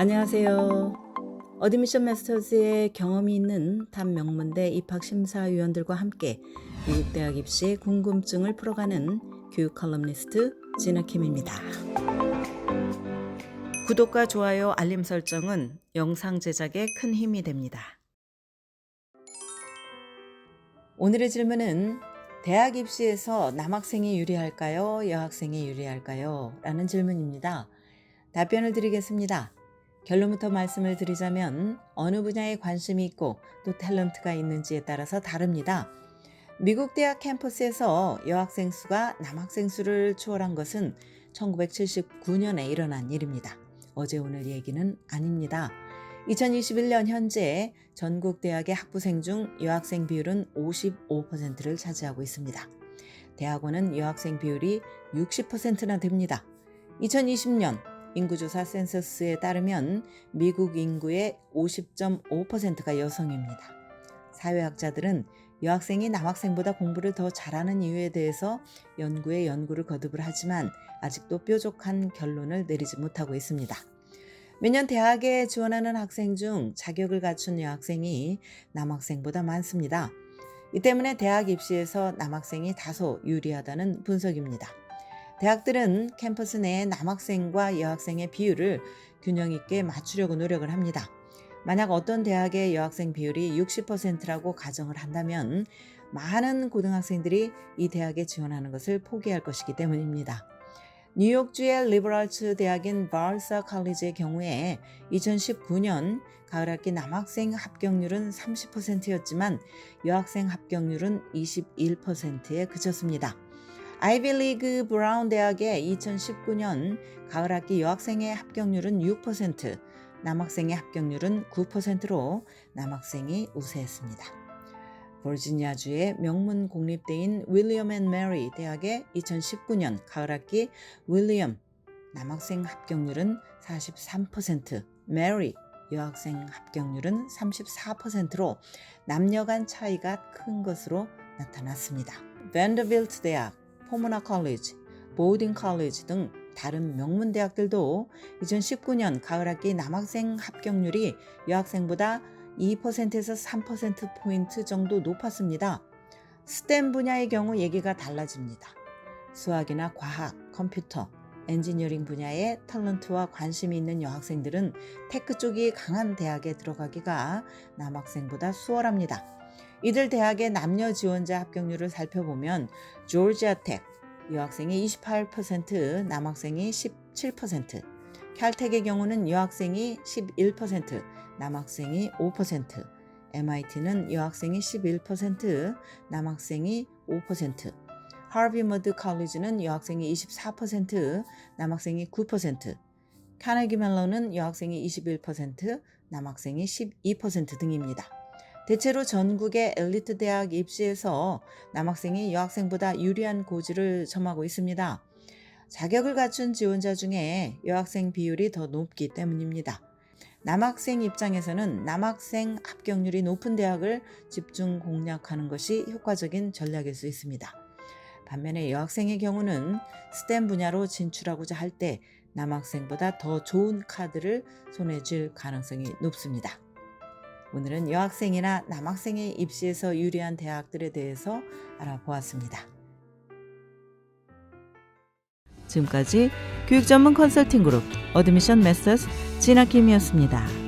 안녕하세요. 어드미션 마스터즈의 경험이 있는 탑 명문대 입학 심사위원들과 함께 미국 대학 입시 궁금증을 풀어가는 교육 컬럼니스트 진아킴입니다. 구독과 좋아요, 알림 설정은 영상 제작에 큰 힘이 됩니다. 오늘의 질문은 대학 입시에서 남학생이 유리할까요? 여학생이 유리할까요? 라는 질문입니다. 답변을 드리겠습니다. 결론부터 말씀을 드리자면 어느 분야에 관심이 있고 또 탤런트가 있는지에 따라서 다릅니다. 미국 대학 캠퍼스에서 여학생 수가 남학생 수를 초월한 것은 1979년에 일어난 일입니다. 어제 오늘 얘기는 아닙니다. 2021년 현재 전국 대학의 학부생 중 여학생 비율은 55%를 차지하고 있습니다. 대학원은 여학생 비율이 60%나 됩니다. 2020년 인구조사 센서스에 따르면 미국 인구의 50.5%가 여성입니다. 사회학자들은 여학생이 남학생보다 공부를 더 잘하는 이유에 대해서 연구에 연구를 거듭을 하지만 아직도 뾰족한 결론을 내리지 못하고 있습니다. 매년 대학에 지원하는 학생 중 자격을 갖춘 여학생이 남학생보다 많습니다. 이 때문에 대학 입시에서 남학생이 다소 유리하다는 분석입니다. 대학들은 캠퍼스 내 남학생과 여학생의 비율을 균형 있게 맞추려고 노력을 합니다. 만약 어떤 대학의 여학생 비율이 60%라고 가정을 한다면 많은 고등학생들이 이 대학에 지원하는 것을 포기할 것이기 때문입니다. 뉴욕주의 리버럴츠 대학인 바르사 칼리지의 경우에 2019년 가을학기 남학생 합격률은 30%였지만 여학생 합격률은 21%에 그쳤습니다. 아이비리그 브라운 대학의 2019년 가을학기 여학생의 합격률은 6%, 남학생의 합격률은 9%로 남학생이 우세했습니다. 버지니아주의 명문 공립대인 윌리엄 앤 메리 대학의 2019년 가을학기 윌리엄 남학생 합격률은 43%, 메리 여학생 합격률은 34%로 남녀 간 차이가 큰 것으로 나타났습니다. 밴더빌트 대학, 포모나 컬리지, 보딩 컬리지 등 다른 명문 대학들도 2019년 가을학기 남학생 합격률이 여학생보다 2%에서 3%포인트 정도 높았습니다. 스템 분야의 경우 얘기가 달라집니다. 수학이나 과학, 컴퓨터, 엔지니어링 분야의 탤런트와 관심이 있는 여학생들은 테크 쪽이 강한 대학에 들어가기가 남학생보다 수월합니다. 이들 대학의 남녀 지원자 합격률을 살펴보면 조지아 텍 여학생이 28%, 남학생이 17%, 칼텍의 경우는 여학생이 11%, 남학생이 5%, MIT는 여학생이 11%, 남학생이 5%, 하비 머드 칼리지는 여학생이 24%, 남학생이 9%, 카네기 멜론은 여학생이 21%, 남학생이 12% 등입니다. 대체로 전국의 엘리트 대학 입시에서 남학생이 여학생보다 유리한 고지를 점하고 있습니다. 자격을 갖춘 지원자 중에 여학생 비율이 더 높기 때문입니다. 남학생 입장에서는 남학생 합격률이 높은 대학을 집중 공략하는 것이 효과적인 전략일 수 있습니다. 반면에 여학생의 경우는 스템 분야로 진출하고자 할 때 남학생보다 더 좋은 카드를 손에 쥘 가능성이 높습니다. 오늘은 여학생이나 남학생의 입시에서 유리한 대학들에 대해서 알아보았습니다. 지금까지 교육 전문 컨설팅 그룹 어드미션 메서스 진아킴이었습니다.